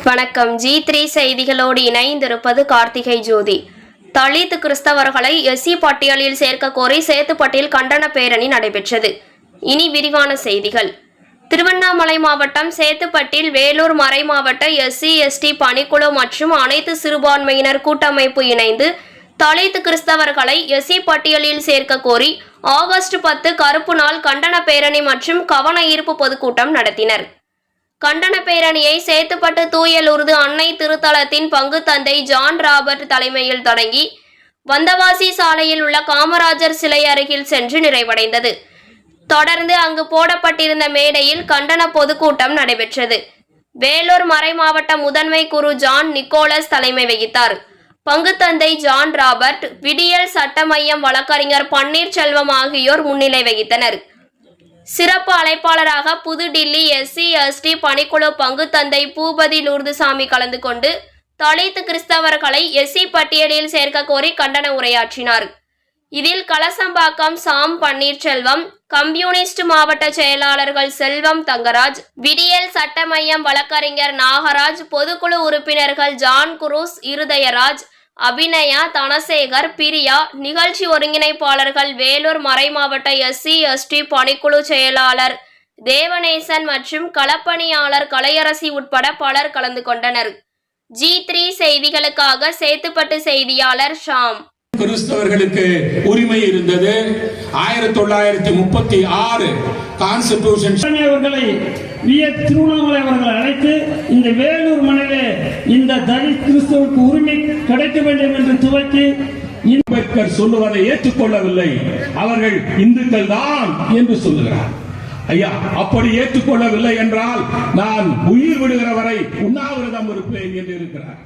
வணக்கம். G three செய்திகளோடு இணைந்திருப்பது கார்த்திகை ஜோதி. தலித் கிறிஸ்தவர்களை எஸ்சி பட்டியலில் சேர்க்க கோரி சேத்துப்பட்டியில் கண்டன பேரணி நடைபெற்றது. இனி விரிவான செய்திகள். திருவண்ணாமலை மாவட்டம் சேத்துப்பட்டில் வேலூர் மறை மாவட்ட எஸ்சி எஸ்டி பணிக்குழு மற்றும் அனைத்து சிறுபான்மையினர் கூட்டமைப்பு இணைந்து தலித் கிறிஸ்தவர்களை எஸ்சி பட்டியலில் சேர்க்க கோரி ஆகஸ்ட் பத்து கருப்பு நாள் கண்டன பேரணி மற்றும் கவன ஈர்ப்பு பொதுக்கூட்டம் நடத்தினர். கண்டன பேரணியை சேத்துப்பட்டு தூயலூர்து அன்னை திருத்தலத்தின் பங்கு தந்தை ஜான் ராபர்ட் தலைமையில் தொடங்கி வந்தவாசி சாலையில் உள்ள காமராஜர் சிலை அருகில் சென்று நிறைவடைந்தது. தொடர்ந்து அங்கு போடப்பட்டிருந்த மேடையில் கண்டன பொதுக்கூட்டம் நடைபெற்றது. வேலூர் மறை மாவட்ட முதன்மை குரு ஜான் நிக்கோலஸ் தலைமை வகித்தார். பங்குத்தந்தை ஜான் ராபர்ட் விடியல் சட்ட மையம் வழக்கறிஞர் பன்னீர்செல்வம் ஆகியோர் முன்னிலை வகித்தனர். சிறப்பு அழைப்பாளராக புதுடில்லி எஸ்சி எஸ்டி பணிக்குழு பங்கு தந்தை பூபதி லூர்துசாமி கலந்து கொண்டு தலித் கிறிஸ்தவர்களை எஸ்சி பட்டியலில் சேர்க்க கோரி கண்டன உரையாற்றினார். இதில் கலசம்பாக்கம் சாம் பன்னீர்செல்வம் கம்யூனிஸ்ட் மாவட்ட செயலாளர்கள் செல்வம் தங்கராஜ் விடியல் சட்டமையம் வழக்கறிஞர் நாகராஜ் பொதுக்குழு உறுப்பினர்கள் ஜான் குரூஸ் இருதயராஜ் அபிநயா தனசேகர் பிரியா நிகழ்ச்சி ஒருங்கிணைப்பாளர்கள் வேலூர் மறை மாவட்ட எஸ்சி எஸ்டி பணிக்குழு செயலாளர் தேவநேசன் மற்றும் களப்பணியாளர் கலையரசி உட்பட பலர் கலந்து கொண்டனர். ஜி த்ரீ செய்திகளுக்காக சேத்துப்பட்டு செய்தியாளர் ஷாம். கிறிஸ்தவர்களுக்கு உரிமை இருந்தது. ஆயிரத்தி தொள்ளாயிரத்தி முப்பத்தி ஆறு கான்ஸ்டிடியூஷன் வி எஸ் திருவண்ணாமலை அவர்களை அழைத்து இந்த வேலூர் மண்ணிலே இந்த தலித் கிறிஸ்தவருக்கு உரிமை கிடைக்க வேண்டும் என்று துவக்கி அம்பேத்கர் சொல்லுவதை ஏற்றுக்கொள்ளவில்லை. அவர்கள் இந்துக்கள் தான் என்று சொல்லுகிறார். ஐயா அப்படி ஏற்றுக்கொள்ளவில்லை என்றால் நான் உயிர் விடுகிற வரை உண்ணாவிரதம் இருப்பேன் என்று இருக்கிறார்.